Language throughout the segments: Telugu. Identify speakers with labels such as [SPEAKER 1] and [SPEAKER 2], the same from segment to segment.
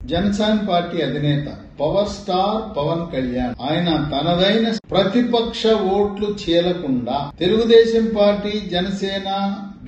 [SPEAKER 1] జనసేన పార్టీ అధినేత పవర్ స్టార్ పవన్ కళ్యాణ్. ఆయన తనదైన ప్రతిపక్ష ఓట్లు చీలకుండా తెలుగుదేశం పార్టీ జనసేన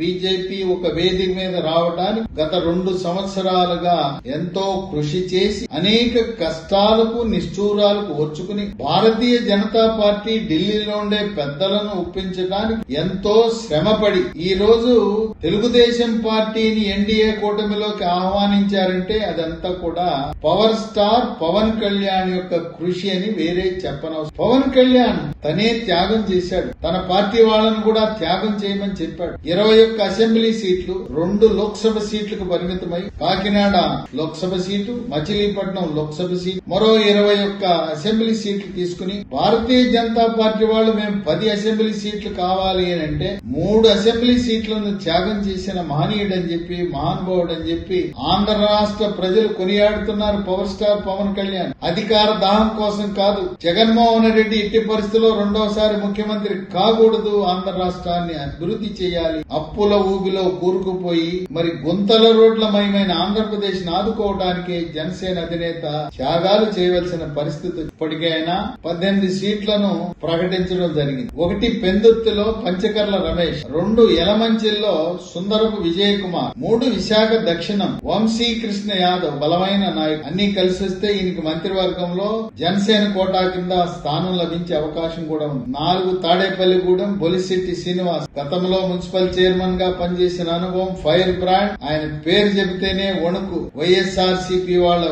[SPEAKER 1] బీజేపీ ఒక వేదిక మీద రావడానికి గత రెండు సంవత్సరాలుగా ఎంతో కృషి చేసి అనేక కష్టాలకు నిష్ఠూరాలకు వచ్చుకుని భారతీయ జనతా పార్టీ ఢిల్లీలో ఉండే పెద్దలను ఒప్పించడానికి ఎంతో శ్రమపడి ఈ రోజు తెలుగుదేశం పార్టీని ఎన్డీఏ కూటమిలోకి ఆహ్వానించారంటే అదంతా కూడా పవర్ స్టార్ పవన్ కళ్యాణ్ యొక్క కృషి అని వేరే చెప్పనవసరం. పవన్ కళ్యాణ్ తనే త్యాగం చేశాడు. తన పార్టీ వాళ్ళను కూడా త్యాగం చేయమని చెప్పాడు. ఇరవై యొక్క అసెంబ్లీ సీట్లు రెండు లోక్సభ సీట్లకు పరిమితమై కాకినాడ లోక్సభ సీటు మచిలీపట్నం లోక్సభ సీటు మరో ఇరవై ఒక్క అసెంబ్లీ సీట్లు తీసుకుని భారతీయ జనతా పార్టీ వాళ్ళు మేము పది అసెంబ్లీ సీట్లు కావాలి అని అంటే మూడు అసెంబ్లీ సీట్లను త్యాగం చేసిన మహనీయుడు అని చెప్పి మహానుభావుడు అని చెప్పి ఆంధ్ర రాష్ట్ర ప్రజలు కొనియాడుతున్నారు పవర్ స్టార్ పవన్ కళ్యాణ్. అధికార దాహం కోసం కాదు జగన్మోహన్ రెడ్డి ఎట్టి పరిస్థితుల్లో రెండోసారి ముఖ్యమంత్రి కాకూడదు ఆంధ్ర రాష్ట్రాన్ని అభివృద్ధి చేయాలి అప్పుల ఊబిలో కూరుకుపోయి మరి గుంతల రోడ్ల మయమైన ఆంధ్రప్రదేశ్ని ఆదుకోవడానికి జనసేన అధినేత త్యాగాలు చేయవలసిన పరిస్థితి ఇప్పటికైనా పద్దెనిమిది సీట్లను ప్రకటించడం జరిగింది. ఒకటి పెందుర్తిలో పంచకర్ల రమేష్ రెండు ఎలమంచిల్లో సుందరపు విజయ్ కుమార్ మూడు విశాఖ దక్షిణం వంశీ కృష్ణ యాదవ్ బలమైన నాయకుడు. అన్ని కలిసి వస్తే ఈయనకి మంత్రివర్గంలో జనసేన కోటా కింద స్థానం లభించే అవకాశం కూడా ఉంది. నాలుగు తాడేపల్లిగూడెం బొలిశెట్టి శ్రీనివాస్ గతంలో మున్సిపల్ చైర్మన్ గా పనిచేసిన అనుభవం ఫైర్ బ్రాండ్. ఆయన పేరు చెబితేనే వణుకు వైఎస్ఆర్ సిపి వాళ్ళ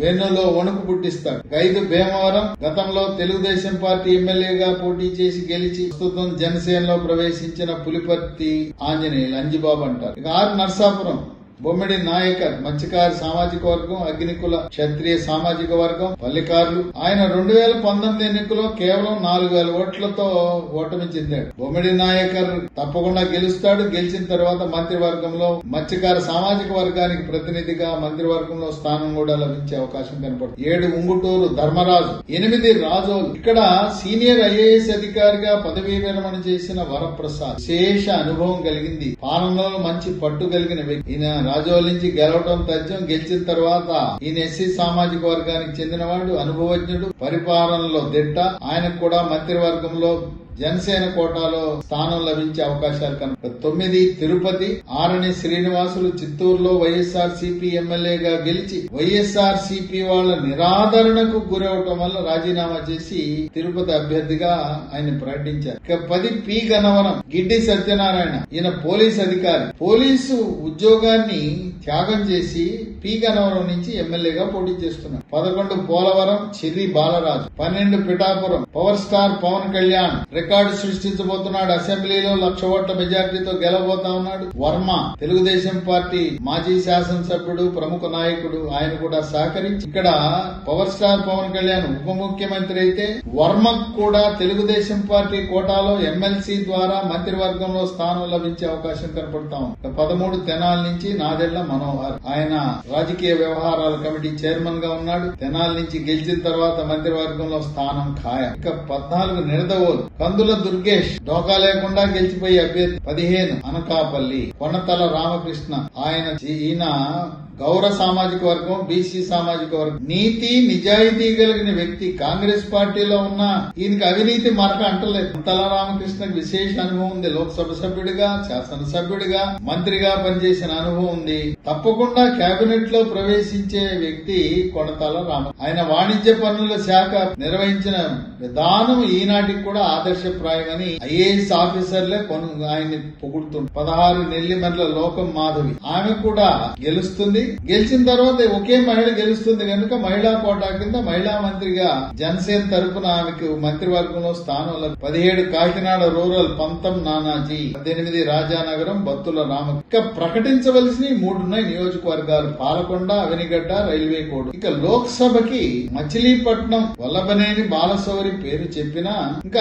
[SPEAKER 1] వెన్నులో వణుకు పుట్టిస్తాడు ఐదు భీమవరం గతంలో తెలుగుదేశం పార్టీ ఎమ్మెల్యేగా పోటీ చేసి గెలిచి ప్రస్తుతం జనసేనలో ప్రవేశించిన పులిపర్తి ఆంజనేయులు అంజిబాబు అంటారు. ఇక ఆర్ నర్సాపురం బొమ్మిడి నాయకర్ మత్స్యకారు సామాజిక వర్గం అగ్నికుల క్షత్రియ సామాజిక వర్గం పల్లికారులు. ఆయన రెండు వేల పంతొమ్మిది ఎన్నికలో కేవలం నాలుగు వేల ఓట్లతో ఓటమి చెందాడు. బొమ్మిడి నాయకర్ తప్పకుండా గెలుస్తాడు. గెలిచిన తర్వాత మంత్రివర్గంలో మత్స్యకార సామాజిక వర్గానికి ప్రతినిధిగా మంత్రివర్గంలో స్థానం కూడా లభించే అవకాశం కనపడుతుంది. ఏడు ఉంగుటూరు ధర్మరాజు. ఎనిమిది రాజోలు. ఇక్కడ సీనియర్ ఐఏఎస్ అధికారిగా పదవీ విరమణ చేసిన వరప్రసాద్. విశేష అనుభవం కలిగింది. పాలనలో మంచి పట్టు కలిగిన వ్యక్తి. ఈయన రాజోల నుంచి గెలవడం తథ్యం గెలిచిన తర్వాత ఈయన ఎస్సీ సామాజిక వర్గానికి చెందినవాడు అనుభవజ్ఞుడు పరిపాలనలో దిట్ట. ఆయనకు కూడా మంత్రివర్గంలో జనసేన కోటాలో స్థానం లభించే అవకాశాలు కనుక తొమ్మిది తిరుపతి ఆరని శ్రీనివాసులు చిత్తూరులో వైఎస్ఆర్ సిపి ఎమ్మెల్యేగా గెలిచి వైఎస్ఆర్ సిపి వాళ్ళ నిరాదరణకు గురవటం వల్ల రాజీనామా చేసి తిరుపతి అభ్యర్థిగా ఆయన ప్రకటించారు. ఇక పది పి గన్నవరం గిడ్డి సత్యనారాయణ ఈయన పోలీస్ అధికారి. పోలీసు ఉద్యోగాన్ని త్యాగం చేసి పి గన్నవరం నుంచి ఎమ్మెల్యేగా పోటీ చేస్తున్నారు. పదకొండు పోలవరం చిర్రి బాలరాజు. పన్నెండు Pithapuram power star Pawan Kalyan. Record సృష్టించబోతున్నాడు. అసెంబ్లీలో లక్ష ఓట్ల మెజార్టీతో గెలవబోతా ఉన్నాడు. వర్మ తెలుగుదేశం పార్టీ మాజీ శాసనసభ్యుడు ప్రముఖ నాయకుడు. ఆయన కూడా సహకరించి ఇక్కడ పవర్ స్టార్ పవన్ కళ్యాణ్ ఉప ముఖ్యమంత్రి అయితే వర్మ కూడా తెలుగుదేశం పార్టీ కోటాలో ఎమ్మెల్సీ ద్వారా మంత్రివర్గంలో స్థానం లభించే అవకాశం కనపడతా ఉంది. పదమూడు తెనాల నుంచి నాదెళ్ళ మనోహర్. ఆయన రాజకీయ వ్యవహారాల కమిటీ చైర్మన్గా ఉన్నాడు. తెనాల నుంచి గెలిచిన తర్వాత మంత్రివర్గంలో స్థానం ఖాయం. ఇక పద్నాలుగు నిడదవోలు. కందుల దుర్గేష్ డోకా లేకుండా గెలిచిపోయే అభ్యర్థి పదిహేను అనకాపల్లి కొనతల రామకృష్ణ. ఆయన ఈయన గౌర సామాజిక వర్గం బీసీ సామాజిక వర్గం. నీతి నిజాయితీ కలిగిన వ్యక్తి కాంగ్రెస్ పార్టీలో ఉన్న ఈయనకి అవినీతి మరక అంటలేదు. తల రామకృష్ణకి విశేష అనుభవం ఉంది. లోక్సభ సభ్యుడిగా శాసనసభ్యుడిగా మంత్రిగా పనిచేసిన అనుభవం ఉంది. తప్పకుండా కేబినెట్లో ప్రవేశించే వ్యక్తి కొనతల రామ ఆయన వాణిజ్య పన్నుల శాఖ నిర్వహించిన విధానం ఈనాటికి కూడా ఆదర్శప్రాయమని ఐఏఎస్ ఆఫీసర్లే కొను ఆయన్ని పొగుడుతుంది పదహారు నెల్లిమర్ల లోకం మాధవి. ఆమె కూడా గెలుస్తుంది. గెలిచిన తర్వాత ఒకే మహిళ గెలుస్తుంది కనుక మహిళా కోటా కింద మహిళా మంత్రిగా జనసేన తరపున ఆమెకు మంత్రివర్గంలో స్థానం పదిహేడు కాకినాడ రూరల్ పంతం నానాజీ పద్దెనిమిది రాజానగరం బత్తుల రామ ఇక ప్రకటించవలసిన మూడున్నాయి. నియోజకవర్గాలు పాలకొండ అవనిగడ్డ రైల్వే కోడ్. ఇక లోక్సభకి మచిలీపట్నం వల్లభనేని బాలసౌరి పేరు చెప్పినా ఇంకా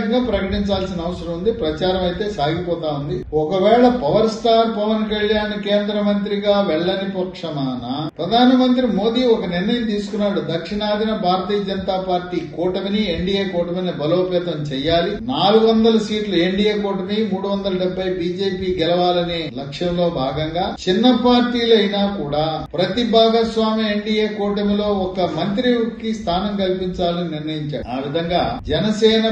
[SPEAKER 1] అధికారికంగా ప్రకటించాల్సిన అవసరం ఉంది. ప్రచారం అయితే సాగిపోతా ఉంది. ఒకవేళ పవర్ స్టార్ పవన్ కళ్యాణ్ కేంద్ర మంత్రిగా వెళ్ళని పక్షమాన ప్రధానమంత్రి మోదీ ఒక నిర్ణయం తీసుకున్నాడు. దక్షిణాదిన భారతీయ జనతా పార్టీ కూటమిని ఎన్డీఏ కూటమిని బలోపేతం చేయాలి. నాలుగు వందల సీట్లు ఎన్డీఏ కూటమి మూడు వందల డెబ్బై బీజేపీ గెలవాలనే లక్ష్యంలో భాగంగా చిన్న పార్టీలైనా కూడా ప్రతి భాగస్వామి ఎన్డీఏ కూటమిలో ఒక మంత్రికి స్థానం కల్పించాలని నిర్ణయించాడు. ఆ విధంగా జనసేన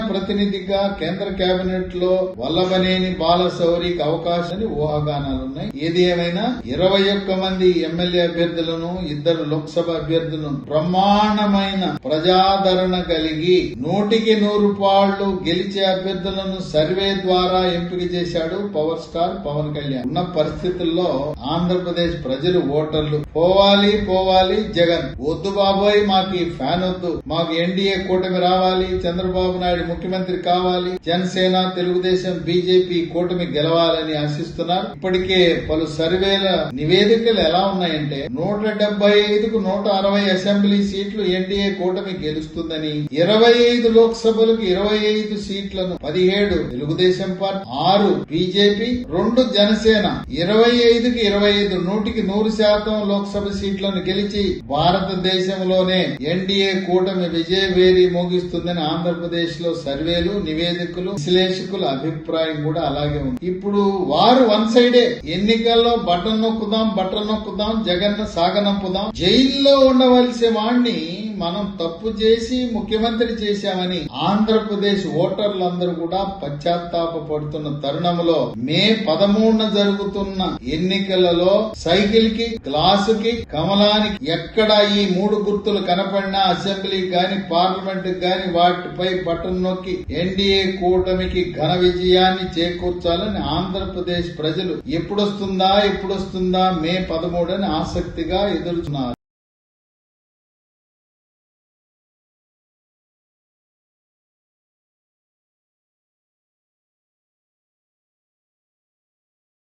[SPEAKER 1] ప్రతినిధిగా కేంద్ర కేబినెట్లో వల్లభనేని బాలశౌరికి అవకాశాన్ని ఊహాగానాలున్నాయి. ఏది ఏమైనా ఇరవై ఒక్క మంది ఎమ్మెల్యే అభ్యర్థులను ఇద్దరు లోక్సభ అభ్యర్థులను బ్రహ్మాండమైన ప్రజాదరణ కలిగి నూటికి నూరు పాళ్ళు గెలిచే అభ్యర్థులను సర్వే ద్వారా ఎంపిక చేశాడు పవర్ స్టార్ పవన్ కళ్యాణ్. ఉన్న పరిస్థితుల్లో ఆంధ్రప్రదేశ్ ప్రజలు ఓటర్లు. పోవాలి పోవాలి జగన్. వద్దు బాబోయ్ మాకు ఫ్యాన్ వద్దు. మాకు ఎన్డీఏ కూటమి రావాలి. చంద్రబాబు నాయుడు ముఖ్యమంత్రి కావాలి. జనసేన తెలుగుదేశం బీజేపీ కూటమి గెలవాలని ఆశిస్తున్నారు. ఇప్పటికే పలు సర్వేల నివేదికలు ఎలా ఉన్నాయంటే నూట డెబ్బై ఐదుకు నూట అరవై అసెంబ్లీ సీట్లు ఎన్డీఏ కూటమి గెలుస్తుందని ఇరవై ఐదు లోక్సభలకు ఇరవై ఐదు సీట్లను పదిహేడు తెలుగుదేశం పార్టీ ఆరు బీజేపీ రెండు జనసేన ఇరవై ఐదుకి ఇరవై ఐదు నూటికి నూరు శాతం లోక్సభ సీట్లను గెలిచి భారతదేశంలోనే ఎన్డీఏ కూటమి విజయవేరి మోగిస్తుందని ఆంధ్రప్రదేశ్లో సర్వేలు నివేదికలు విశ్లేషకుల అభిప్రాయం కూడా అలాగే ఉంది. ఇప్పుడు వారు వన్ సైడే ఎన్నికల్లో బటన్ నొక్కుదాం బటన్ నొక్కుదాం జగన్ సాగనంపుదాం జైల్లో ఉండవలసిన వాణ్ణి మనం తప్పు చేసి ముఖ్యమంత్రి చేశామని ఆంధ్రప్రదేశ్ ఓటర్లందరూ కూడా పశ్చాత్తాప పడుతున్న తరుణంలో మే పదమూడున జరుగుతున్న ఎన్నికలలో సైకిల్కి గ్లాసు కి కమలానికి ఎక్కడ ఈ మూడు గుర్తులు కనపడినా అసెంబ్లీ గాని పార్లమెంట్ గాని వాటిపై బటన్ నొక్కి ఎన్డీఏ కూటమికి ఘన విజయాన్ని చేకూర్చాలని ఆంధ్రప్రదేశ్ ప్రజలు ఎప్పుడొస్తుందా ఎప్పుడొస్తుందా మే పదమూడని ఆసక్తిగా ఎదురుతున్నారు